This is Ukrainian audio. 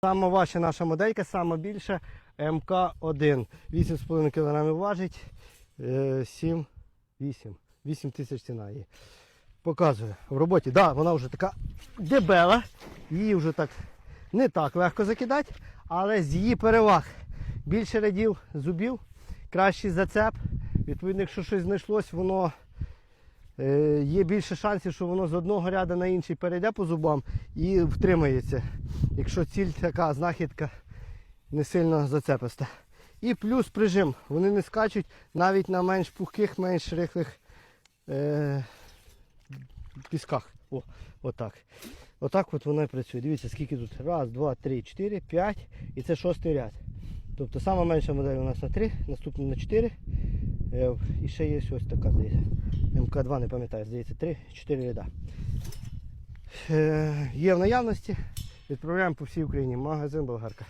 Сама важча наша моделька, сама більша МК1. 8,5 кг важить. е, 7, 8. 8 тисяч ціна є. Показую в роботі. Да, вона вже така дебела. Її вже так не так легко закидати, але з її переваг. Більше рядів зубів, кращий зацеп. Відповідно, якщо щось знайшлось, воно е, є більше шансів, що воно з одного ряду на інший перейде по зубам і втримається. Якщо ціль така знахідка не сильно зацеписта. І плюс прижим. Вони не скачуть навіть на менш пухких, менш рихлих е, пісках. О, отак. Отак от воно і працює. Дивіться, скільки тут. Раз, два, три, чотири, п'ять. І це шостий ряд. Тобто сама менша модель у нас на 3, наступна на 4. Е, І ще є ось така, здається. МК2, не пам'ятаю, здається, 3-4 ряда. Е, Є в наявності. Відправляємо по всій Україні. Магазин Болгарка.